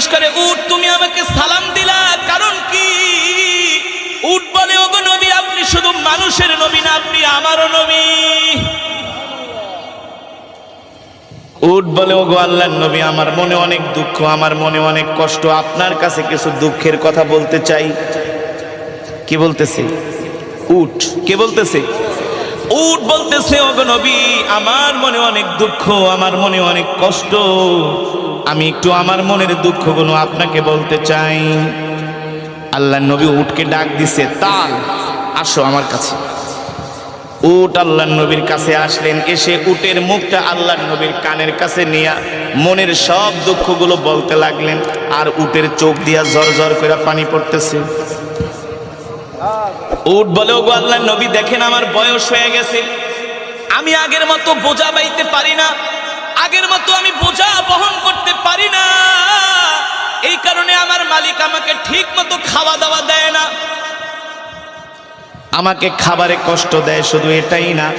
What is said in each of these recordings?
জিজ্ঞেস করে উট তুমি আমাকে সালাম দিলা। কারণ কি? উট বলে, ওগো নবী, আপনি শুধু মানুষের নবী না, আপনি আমারও নবী। উট বলে, ওগো আল্লাহর নবী, আমার মনে অনেক দুঃখ, আমার মনে অনেক কষ্ট। আপনার কাছে কিছু দুঃখের কথা বলতে চাই। কি বলতেছে? উঠ। কে বলতেছে? উট বলতেছে, ওগো নবী, আমার মনে অনেক দুঃখ, আমার মনে অনেক কষ্ট। আমি একটু আমার মনের দুঃখগুলো আপনাকে বলতে চাই। আল্লাহ নবী উটকে ডাক দিছে, তাল, আসো আমার কাছে। উট আল্লাহ নবীর কাছে আসলেন, এসে উটের মুখটা আল্লাহ নবীর কানের কাছে নিয়ে মনের সব দুঃখগুলো বলতে লাগলেন, আর উটের চোখ দিয়া ঝর ঝর করে পানি পড়তেছে। উট বলে, ওগো আল্লাহ নবী, দেখেন আমার বয়স হয়ে গেছে। আমি আগের মতো বোঝা বাইতে পারি না। আগের মতো আমি বোঝা বহন করতে পারি না। এই কারণে আমার মালিক আমাকে ঠিক মতো খাওয়া দাওয়া দেয় না। আমাকে খাবারে কষ্ট দেয়, শুধু এটাই না।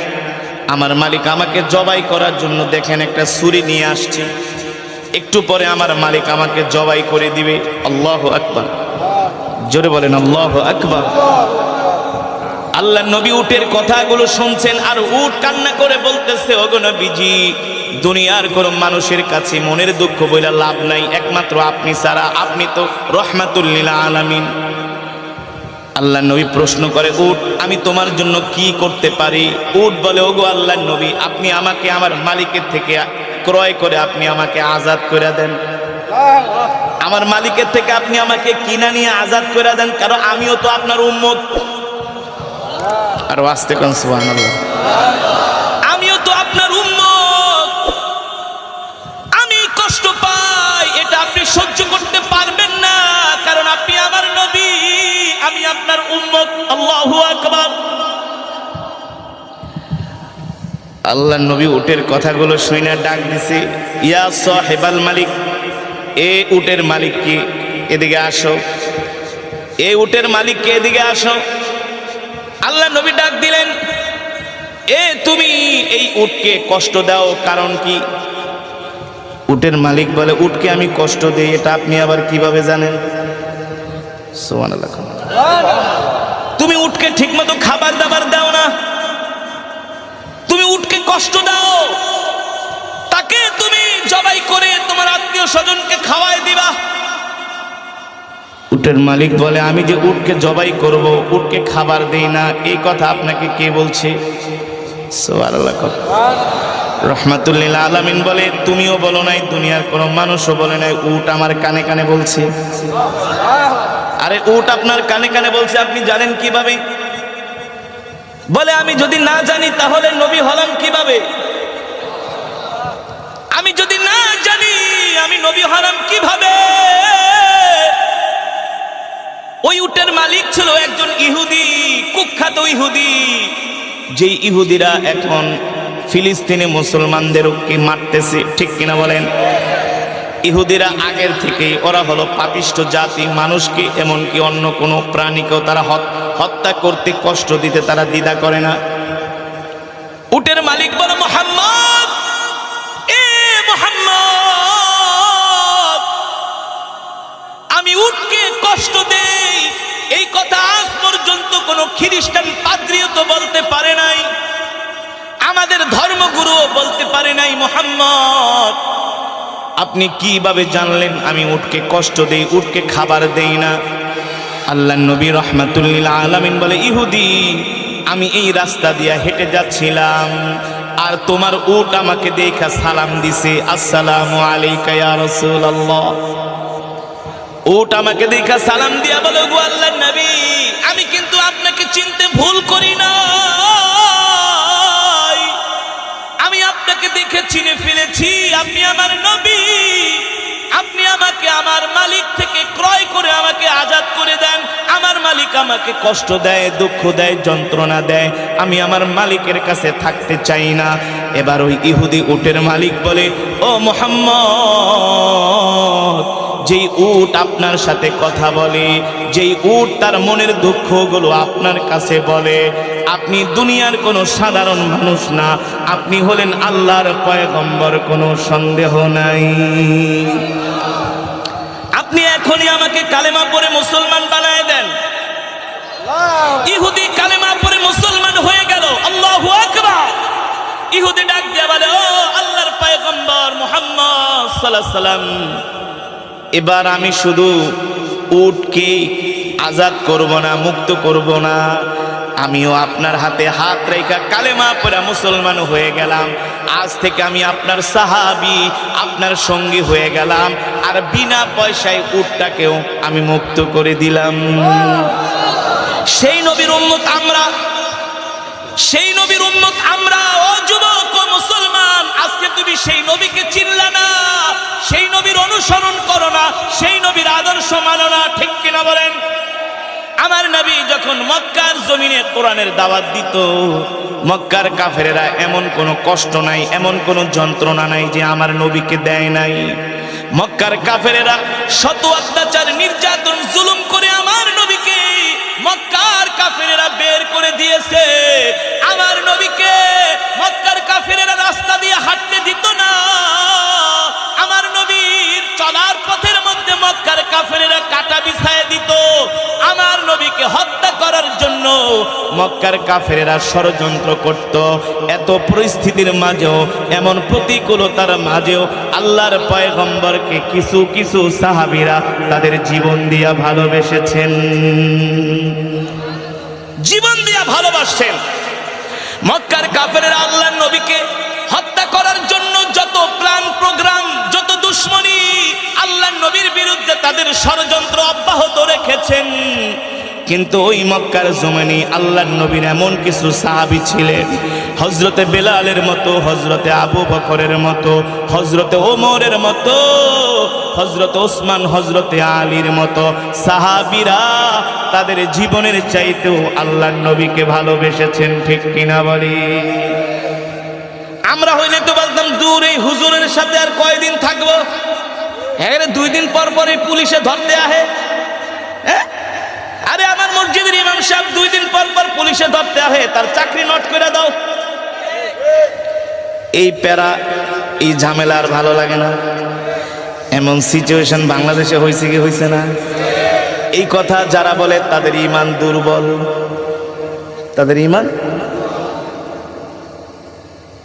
আমার মালিক আমাকে জবাই করার জন্য দেখেন একটা ছুরি নিয়ে আসছে। একটু পরে আমার মালিক আমাকে জবাই করে দিবে। আল্লাহ আকবার। জোরে বলেন, আল্লাহ আকবার। আল্লাহ নবী উটের কথাগুলো শুনছেন আর উট কান্না করে বলতেছে, ওগো নবীজি, দুনিয়ার কোন মানুষের কাছে মনের দুঃখ বইলা লাভ নাই। একমাত্র আপনি ছাড়া, আপনি তো রহমাতুল্লিল আলামিন। আল্লাহ নবী প্রশ্ন করে, উট, আমি তোমার জন্য কি করতে পারি? উট বলে, ওগো আল্লাহ নবী, আপনি আমাকে আমার মালিকের থেকে ক্রয় করে আপনি আমাকে আজাদ করে দেন। আমার মালিকের থেকে আপনি আমাকে কিনা নিয়ে আজাদ করে দেন, কারণ আমিও তো আপনার উম্মত। আর আসতে কোন সুবহানাল্লাহ। আমিও তো আপনার উম্মত। আমি কষ্ট পাই এটা আপনি সহ্য করতে পারবেন না কারণ আপনি আমার নবী আমি আপনার উম্মত। আল্লাহু আকবার। আল্লাহ নবী উটের কথাগুলো শুনে ডাক দিছে ইয়া সাহেবাল মালিক এ উটের মালিক কি? এদিকে আসো। এ উটের মালিককে এদিকে আসো। আল্লাহ নবী ডাক দিলেন, এ, তুমি এই উটকে কষ্ট দাও, কারণ কি? উটের মালিক বলে, উটকে আমি কষ্ট দিই, এটা আপনি আবার কীভাবে জানেন? তুমি উটকে ঠিকমতো খাবার দাবার দাও না। তুমি উটকে কষ্ট দাও। তাকে তুমি জবাই করে তোমার আত্মীয় স্বজনকে খাওয়াই দিবা। উটের মালিক বলে, আমি যে উটকে জবাই করব, উটকে খাবার দেই না, এই কথা আপনাকে কে বলছে? সুবহানাল্লাহ রহমাতুল্লিল আলামিন বলে, তুমিও বলো নাই, দুনিয়ার কোনো মানুষও বলে নাই, উট আমার কানে কানে বলছে। আরে, উট আপনার কানে কানে বলছে, আপনি জানেন কীভাবে? বলে, আমি যদি না জানি, তাহলে নবী হলাম কীভাবে? আমি যদি না জানি, আমি নবী হলাম কীভাবে? ওই উটের মালিক ছিল একজন ইহুদি, কুখ্যাত ইহুদি। যেই ইহুদিরা এখন ফিলিস্তিনে মুসলমানদেরকে মারতেছে, ঠিক কিনা বলেন? ইহুদিরা আগের থেকে ওরা হলো পাপিষ্ট জাতি, মানুষকে এমনকি অন্য কোনো প্রাণীকেও তারা হত- হত্যা করতে কষ্ট দিতে তারা দ্বিধা করে না। উটের মালিক বলে, মোহাম্মদ, এ মোহাম্মদ! আমি উটকে কষ্ট দেই। এই কথা আজ পর্যন্ত কোনো খ্রিস্টান পাদ্রিও তো বলতে পারে নাই। আমাদের ধর্মগুরুও বলতে পারে নাই, মোহাম্মদ। আপনি কীভাবে জানলেন আমি উটকে কষ্ট দেই, উটকে খাবার দেই না? আল্লাহ নবী রহমাতুল্লিল আলামিন বলে, ইহুদি, আমি এই রাস্তা দিয়া হেঁটে যাচ্ছিলাম, আর তোমার উট আমাকে দেখা সালাম দিছে, আসসালামু আলাইকা ইয়া রাসূলুল্লাহ। উট আমাকে দেখা, সালাম দিয়া বলে গো আল্লাহ নবী। আমি কিন্তু আপনাকে চিনতে ভুল করি না আমি আপনাকে দেখে চিনে ফেলেছি, আপনি আমার নবী। আপনি আমাকে আমার মালিক থেকে ক্রয় করে আমাকে আজাদ করে দেন। আমার মালিক আমাকে কষ্ট দেয়, দুঃখ দেয়, যন্ত্রণা দেয়। আমি আমার মালিকের কাছে থাকতে চাই না। এবার ওই ইহুদি উটের মালিক বলে, ও মোহাম্মদ যেই উট আপনার সাথে কথা বলে, যেই উট তার মনের দুঃখগুলো আপনার কাছে বলে, আপনি দুনিয়ার কোনো সাধারণ মানুষ না, আপনি হলেন আল্লাহর পয়গম্বর, কোনো সন্দেহ নাই। আপনি এখনই আমাকে কালেমা পরে মুসলমান বানায় দেন। ইহুদি কালেমা পরে মুসলমান হয়ে গেল, আল্লাহু আকবার। ইহুদি ডাক দিয়ে বলে, ও আল্লাহর পয়গম্বর মুহাম্মদ আলাইহি সাল্লাম এবার আমি শুধু উটকে আজাদ করব না, মুক্ত করব না, আমিও আপনার হাতে হাত রেখা কালেমা পরে মুসলমান হয়ে গেলাম। আজ থেকে আমি আপনার সাহাবি, আপনার সঙ্গী হয়ে গেলাম। আর বিনা পয়সায় উটটাকেও আমি মুক্ত করে দিলাম। সেই নবীর উম্মত আমরা, সেই নবীর উম্মত আমরা, ও যখন মক্কার জমিনে কোরআনের দাওয়াত দিত, মক্কার কাফেরেরা এমন কোনো কষ্ট নাই, এমন কোনো যন্ত্রণা নাই যে আমার নবীকে দেয় নাই। মক্কার কাফেরেরা শত অত্যাচার, নির্যাতন, জুলুম করে আমার নবীকে মক্কার কাফেরেরা বের করে দিয়েছে। আমার নবীকে মক্কার কাফেরেরা মক্কার কাফেরেরা ষড়যন্ত্র করত। এত পরিস্থিতির মাঝেও, এমন প্রতিকূলতার মাঝেও আল্লাহর পয়গম্বরকে কিছু কিছু সাহাবিরা তাদের জীবন দিয়া ভালোবেসেছেন। জীবন দিয়া ভালোবাসছেন। মক্কার কাফেরেরা আল্লাহর নবীকে হত্যা করার জন্য যত প্ল্যান প্রোগ্রাম, যত দুশ্মনী আল্লাহর নবীর বিরুদ্ধে তাদের ষড়যন্ত্র অব্যাহত রেখেছেন। কিন্তু ওই মক্কার জমানি আল্লাহর নবীর এমন কিছু সাহাবি ছিলেন। হজরতে বেলালের মতো হজরতে আবু বকরের মতো হজরতে ওমরের মতো হজরত ওসমান হজরতে আলীর মতো সাহাবিরা তাদের জীবনের চাইতেও আল্লাহর নবীকে ভালোবেসেছেন, ঠিক কিনা বলি? আমরা হইলে তো বলতাম, দূর এই হুজুরের সাথে আর কয়দিন থাকব? হ্যাঁ দুই দিন পর পরে পুলিশে ধরতে আহে? আরে আমার মসজিদের ইমাম সাহেব দুই দিন পর পর পুলিশে ধরতে আহে, তার চাকরি নট করে দাও। এই প্যারা, এই ঝামেলা আর ভালো লাগে না। এমন সিচুয়েশন বাংলাদেশে হয়েছে কি হয়েছে না? এই কথা যারা বলে তাদের ইমান দুর্বল। তাদের ইমান?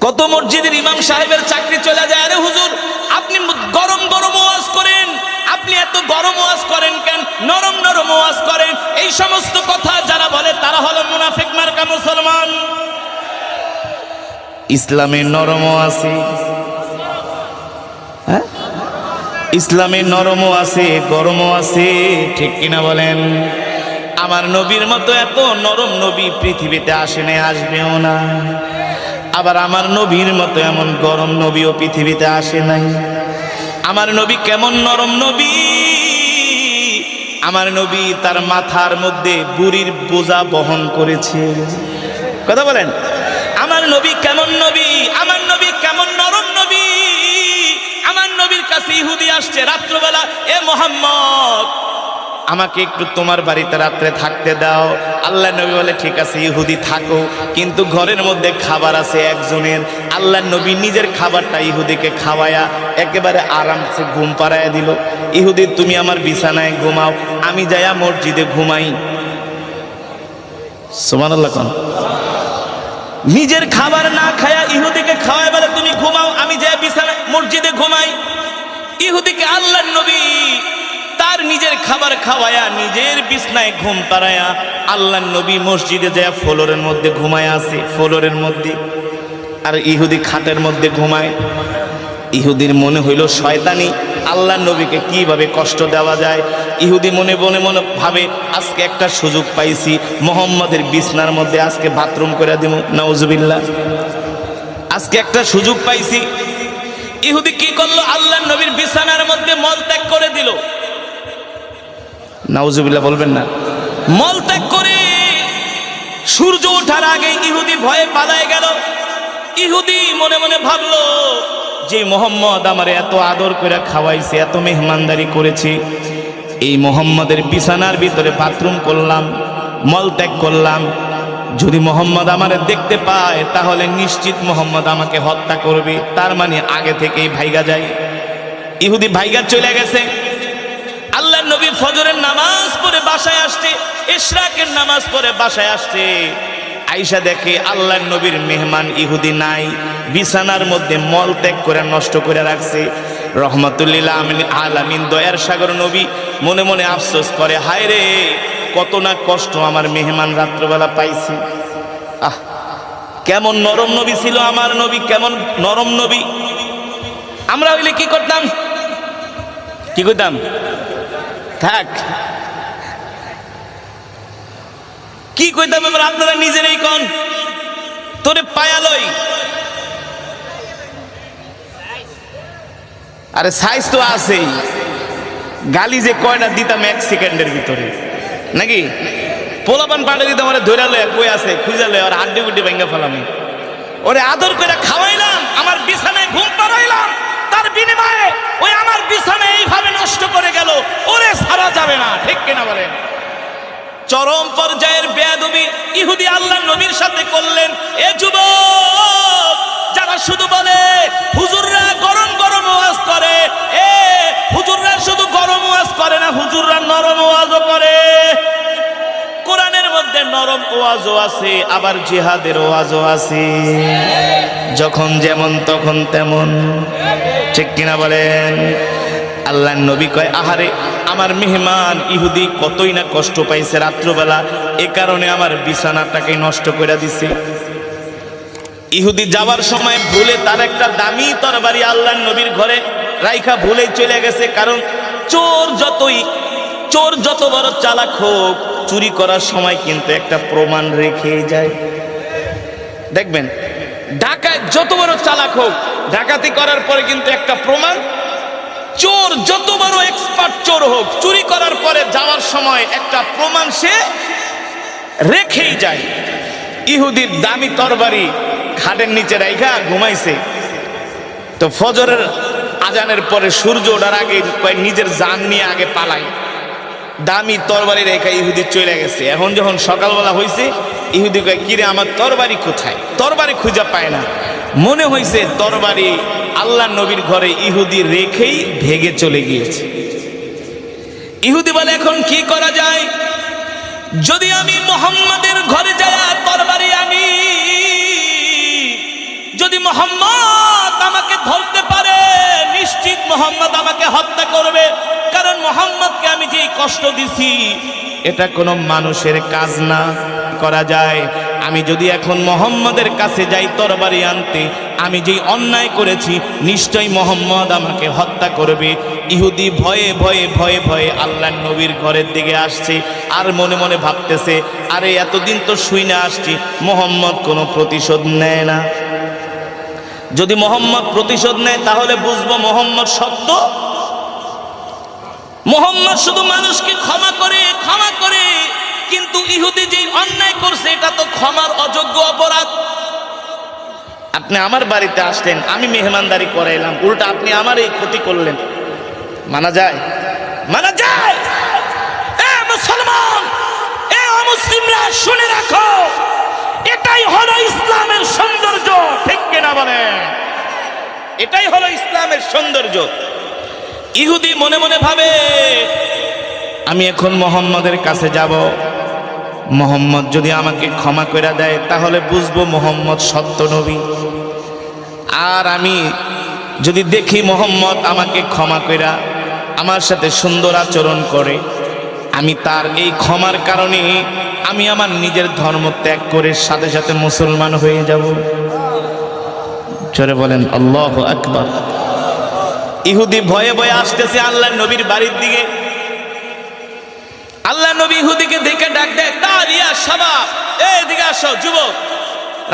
কত মসজিদের ইমাম সাহেবের চাকরি চলে যায়? আরে হুজুর, আপনি গরম গরম ওয়াজ করেন। আপনি এত গরম ওয়াজ করেন কেন? নরম নরম ওয়াজ করেন। এই সমস্ত কথা যারা বলে, তারা হলো মুনাফিক মার্কা মুসলমান। ইসলামে নরমও আছে। হ্যাঁ? ইসলামে নরমও আছে, গরমও আছে, ঠিক কিনা বলেন? আমার নবীর মতো এত নরম নবী পৃথিবীতে আসে নাই, আসবেও না। আবার আমার নবীর মতো এমন গরম নবীও পৃথিবীতে আসে নাই। আমার নবী কেমন নরম নবী? আমার নবী তার মাথার মধ্যে বুড়ির বোঝা বহন করেছে। কথা বলেন, আমার নবী কেমন নবী? আমার নবী কেমন নরম নবী? আমার নবীর কাছে ইহুদি আসছে, রাত্রবেলা, এ মোহাম্মদ আমাকে একটু তোমার বাড়িতে রাত্রে থাকতে দাও। আল্লাহ নবী বলে, ঠিক আছে, ইহুদি থাকো। কিন্তু ঘরের মধ্যে খাবার আছে একজনের। আল্লাহ নবী নিজের খাবারটা ইহুদিকে খাওয়ায়া একেবারে আরামসে ঘুম পাড়াইয়া দিল। ইহুদি, তুমি আমার বিছানায় ঘুমাও। আমি যাইয়া মসজিদে ঘুমাই। সোমান আল্লাহ কন। নিজের খাবার না খায়া ইহুদিকে খাওয়ায় বলে, তুমি ঘুমাও, আমি যাই বিছানায় মসজিদে ঘুমাই। ইহুদিকে আল্লাহ নবী তার নিজের খাবার খাওয়ায়া, নিজের বিছনায় ঘুম পাড়ায়া আল্লাহ নবী মসজিদে যায় ফ্লোরের মধ্যে ঘুমায় আছে ফ্লোরের মধ্যে। আর ইহুদি খাটের মধ্যে ঘুমায়। ইহুদির মনে হইল শয়তানি। আল্লাহ নবীকে কীভাবে কষ্ট দেওয়া যায়? ইহুদি মনে মনে মনে ভাবে, আজকে একটা সুযোগ পাইছি, মোহাম্মদের বিছনার মধ্যে আজকে বাথরুম করে দিব নওজুবিল্লাহ আজকে একটা সুযোগ পাইছি। ইহুদি কি করল? আল্লাহ নবীর বিছানার মধ্যে মল ত্যাগ করে দিল। নাউজুবিল্লাহ বলবেন না। মল ত্যাগ করে সূর্য ওঠার আগে ইহুদি ভয়ে পালায় গেল। ইহুদি মনে মনে ভাবলো, যে মোহাম্মদ আমার এত আদর করে খাওয়াইছে, এত মেহমানদারি করেছে, এই মোহাম্মদের বিছানার ভিতরে বাথরুম করলাম মল ত্যাগ করলাম। যদি মোহাম্মদ আমার দেখতে পায়, তাহলে নিশ্চিত মোহাম্মদ আমাকে হত্যা করবে। তার মানে আগে থেকেই ভাইগা যায়। ইহুদি ভাইগা চলে গেছে। নবী ফজরের নামাজ পড়ে বাসায় আসছে, ইশরাকের নামাজ পড়ে বাসায় আসছে। আইসা দেখে আল্লাহ নবীর মেহমান ইহুদি নাই, বিছানার মধ্যে মল ত্যাগ করে নষ্ট করে রাখছে। রহমতুল্লিল্লাহ আলামিন, দয়ার সাগর নবী মনে মনে আফসোস করে, হায় রে, কত না কষ্ট আমার মেহমান রাত্রবেলা পাইছি। আহ, কেমন নরম নবী ছিল আমার নবী, কেমন নরম নবী। আমরা হইলে কি করতাম? কি করতাম? থাক। কি কইতাম এবার আপনারা নিজেরাই কন? তোরে পায়ালই আরে সাইজ তো আছেই। গালি যে কয়টা দিতাম এক সেকেন্ডের ভিতরে। নাকি? পোলাপান পাটে দিতাম আমার ধৈরা লয়, কই আছে? খুঁজা লয়, আর হাড্ডি গুড্ডি ভেঙ্গা ফেলাম। ওরে আদর করে খাওয়াইলাম, আমার বিছানায় ঘুম পাড়াইলাম। তার বিনিময়ে ওই আমার বিছানায় এইভাবে নষ্ট করে গেল। ওরে সারা যাবে না, ঠিক কিনা বলেন? চরম পর্যায়ের বেয়াদবি ইহুদি আল্লাহ নবীর সাথে করলেন। এ যুবক, যারা শুধু বলে, হুজুররা গরম গরম ওয়াজ করে। এ, হুজুররা শুধু গরম ওয়াজ করে না, হুজুররা নরম ওয়াজও করে। কোরআনের মধ্যে নরম ওয়াজও আছে, আবার জিহাদের ওয়াজও আছে। যখন যেমন তখন তেমন। ঠিক কিনা বলেন? আল্লাহ নবী কয়, আহারে, আমার মেহমান ইহুদি কতই না কষ্ট পাইছে রাত্রবেলা, এ কারণে আমার বিছানাটাকে নষ্ট করে দিছে। ইহুদি যাওয়ার সময় ভুলে তার একটা দামি তরবারি আল্লাহ নবীর ঘরে রাইখা ভুলে চলে গেছে, কারণ চোর যতই, চোর যত বড় চালাক হোক, চুরি করার সময় কিন্তু একটা প্রমাণ রেখে যায়। দেখবেন, ঢাকায় যত বড় চালাক হোক ডাকাতি করার পরে কিন্তু একটা প্রমাণ। চোর যত বড় এক্সপার্ট চোর হোক, চুরি করার পরে যাওয়ার সময় একটা প্রমাণ সে রেখেই যায়। ইহুদির দামি তরবারি খাটের নিচে রাইখা ঘুমাইছে। তো ফজরের আজানের পরে সূর্য ওঠার আগে নিজের জান নিয়ে আগে পালাই। দামি তরবারি রেখা ইহুদি চলে গেছে। এখন যখন সকালবেলা হয়েছে ইহুদি কয়, কিরে, আমার তরবারি কোথায়? তরবারি খুঁজে পায় না। মনে হয়েছে তরবারি আল্লাহ নবীর ঘরে ইহুদি রেখেই ভেগে চলে গিয়েছে। ইহুদি বলে, এখন কি করা যায়? যদি আমি মোহাম্মদের ঘরে যাই তরবারি আনি যদি মোহাম্মদ আমাকে ধরতে পারে, নিশ্চিত মোহাম্মদ আমাকে হত্যা করবে। কারণ মোহাম্মদকে আমি যে কষ্ট দিছি, এটা কোনো মানুষের কাজ না করা যায়। আমি যদি এখন মোহাম্মদের কাছে যাই তরবারি আনতে, আমি যেই অন্যায় করেছি, নিশ্চয়ই মোহাম্মদ আমাকে হত্যা করবে। ইহুদি ভয়ে ভয়ে ভয়ে ভয়ে আল্লাহ নবীর ঘরের দিকে আসছে আর মনে মনে ভাবতেছে, আরে এতদিন তো শুই না আসছি, মোহাম্মদ কোনো প্রতিশোধ নেয় না। যদি মোহাম্মদ প্রতিশোধ নেয়, তাহলে বুঝব মোহাম্মদ সত্য। মোহাম্মদ শুধু মানুষকে ক্ষমা করে ক্ষমা করে, কিন্তু ইহুদি যে অন্যায় করছে, এটা তো ক্ষমার অযোগ্য অপরাধ। আপনি আমার বাড়িতে আসলেন, আমি মেহমানদারি করাইলাম, উল্টা আপনি আমার এই ক্ষতি করলেন। মানা যায়? মানা যায়! এ মুসলমান, এ অমুসলিমরা শুনে রাখো। এটাই হলো ইসলামের সৌন্দর্য, ঠিক কিনা বলে? এটাই হলো ইসলামের সৌন্দর্য। ইহুদি মনে মনে ভাবে, আমি এখন মোহাম্মদের কাছে যাব। মোহাম্মদ যদি আমাকে ক্ষমা করে দেয়, তাহলে বুঝব মোহাম্মদ সত্য নবী। আর আমি যদি দেখি মোহাম্মদ আমাকে ক্ষমা কইরা আমার সাথে সুন্দর আচরণ করে আমি তার এই ক্ষমার কারণে আমি আমার নিজের ধর্ম ত্যাগ করে সাথে সাথে মুসলমান হয়ে যাব। চলে বলেন, আল্লাহ আকবার। ইহুদি ভয়ে ভয়ে আসতেছে আল্লাহ নবীর বাড়ির দিকে। আল্লাহ নবী ইহুদিকে দেখে ডাক দেয় তালিয়া সাবা এদিকে আসো যুবক।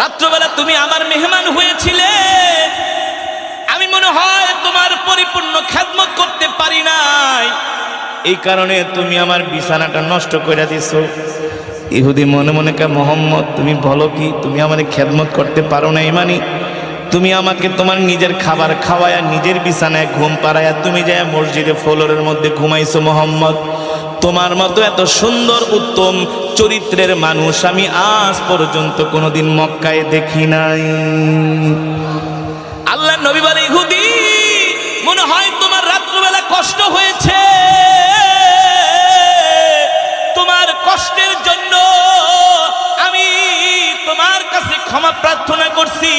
রাত্রবেলা তুমি আমার মেহমান হয়েছিলে? এই কারণে তুমি আমার বিছানাটা নষ্ট করে দিছো। ইহুদি মনে মনে কে, মোহাম্মদ, তুমি বলো কি? তুমি আমার খেদমত করতে পারো না ইমানি? তুমি আমাকে তোমার নিজের খাবার খাওয়ায়া, নিজের বিছানায় ঘুম পাড়ায়া, তুমি যায় মসজিদে ফলোরের মধ্যে ঘুমাইছো, মোহাম্মদ, তোমার মতো এত সুন্দর, উত্তম, চরিত্রের মানুষ আমি আজ পর্যন্ত কোনোদিন মক্কায় দেখি নাই। আল্লাহ নবী বলে, ইহুদি ক্ষমা প্রার্থনা করছি।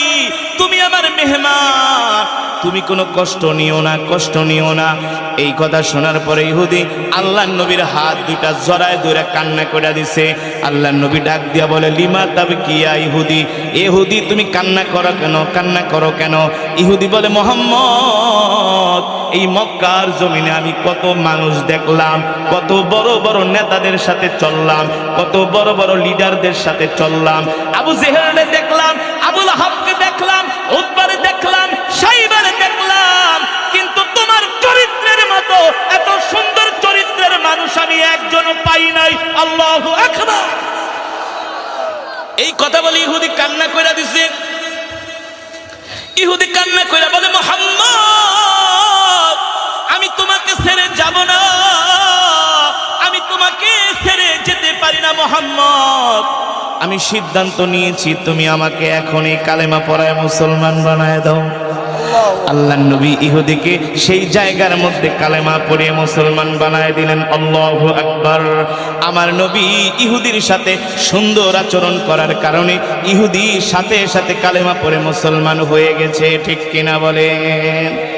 মেহমান। তুমি কোনো কষ্ট নিও না, কষ্ট নিও না। এই কথা শোনার পরে ইহুদি আল্লাহ নবীর হাত দুইটা জড়ায় ধরে কান্না করে দিছে। আল্লাহ নবী ডাক দিয়া বলে, লিমা তবে কিয়া ইহুদি? ইহুদি, তুমি কান্না করো কেন? কান্না করো কেন? ইহুদি বলে, মোহাম্মদ, এই মক্কার জমিনে আমি কত মানুষ দেখলাম, কত বড় বড় নেতাদের সাথে চললাম, কত বড় বড় লিডারদের সাথে চললাম। আবু জেহেলে দেখলাম, আবুল হাবকে দেখলাম উদ্বারে দেখলাম, সাইবারে দেখলাম। কিন্তু তোমার চরিত্রের মতো, এত সুন্দর চরিত্রের মানুষ আমি একজন পাই নাই। আল্লাহ এই কথা বলে ইহুদি কান্না কইরা দিছে। ইহুদি কান্না কইরা বলে, মোহাম্মদ! আমি সিদ্ধান্ত নিয়েছি তুমি আমাকে এখনই কালেমা পড়ায় মুসলমান বানায় দাও। আল্লাহ। নবী ইহুদিকে সেই জায়গার মধ্যে কালেমা পড়িয়ে মুসলমান বানায় দিলেন। আল্লাহ আকবার। আমার নবী ইহুদির সাথে সুন্দর আচরণ করার কারণে ইহুদি সাথে সাথে কালেমা পড়ে মুসলমান হয়ে গেছে ঠিক কিনা বলেন?